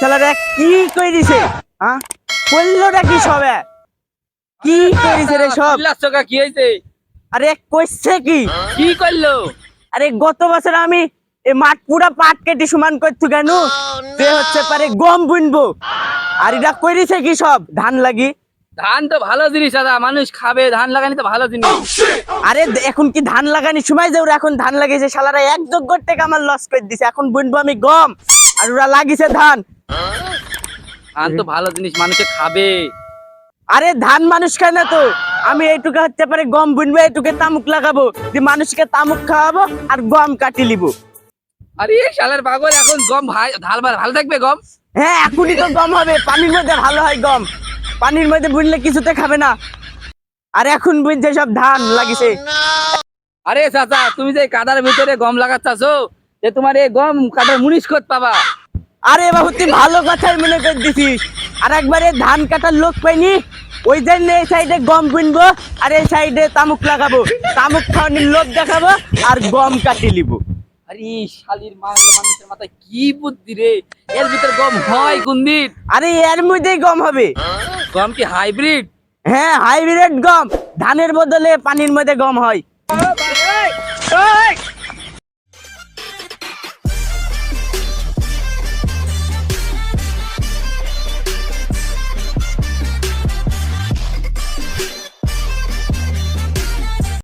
ছেলেরা কি কই দিছে হ্যাঁ করলোটা কি সবে? কি করেছে রে সব? চিল্লাচ্ছ কি হয়েছে আরে কইছে কি? কি করল আরে গত বছর আমি এই মাঠ পুরা পাট কেটে সমান করছু কেন? তে হচ্ছে পারে গম বুনবো। আর এটা কইছে কি সব? ধান লাগি? ধান তো ভালো জিনিস দাদা। মানুষ খাবে ধান লাগানি তো ভালো জিনিস। আরে এখন কি ধান লাগানি সময় যে ওরা এখন ধান লাগিয়েছে শালারা এক যোগ্য টাকা আমার লস করে দিছে। এখন বুনবো আমি গম। আর ওরা লাগিয়েছে ধান। ধান তো ভালো জিনিস মানুষে খাবে। আরে ধান মানুষ খায় না তো। আমি এইটুকু হচ্ছে পারে গম বুনবো এইটুকে তামুক লাগাবো। যে মানুষকে তামুক খাওয়াবো আর গম কাটি লিবো। আরে এই শালার পাগল এখন গম ভাই ভালো ভালো থাকবে গম? হ্যাঁ এখনই তো গম হবে। পানির মধ্যে ভালো হয় গম। পানির মধ্যে বুনলে কিছুতে খাবে না। আর এখন বুনছে সব ধান লাগিছে। আরে চাচা তুমি যে কাদার ভিতরে গম লাগাচ্ছাছো? যে তোমার এই গম কাদার মুনিশ কত পাবা। আরে বাবু তুই ভালো কথাই মনে করে দিছিস আর একবারে ধান কাটার লোক পাইনি? ওই জন্য এই সাইডে গম বুনবো আর এই সাইডে তামুক লাগাবো। তামুক খাওয়ানির লোক দেখাবো আর গম কাটি লিবো আরে শালির মাংস মানুষের মাথায় কি বুদ্ধি রে? এর ভিতর গম হয় কুন্দির আরে এর মধ্যেই গম হবে। গম কি হাইব্রিড? হ্যাঁ হাইব্রিড গম। ধানের বদলে পানির মধ্যে গম হয়।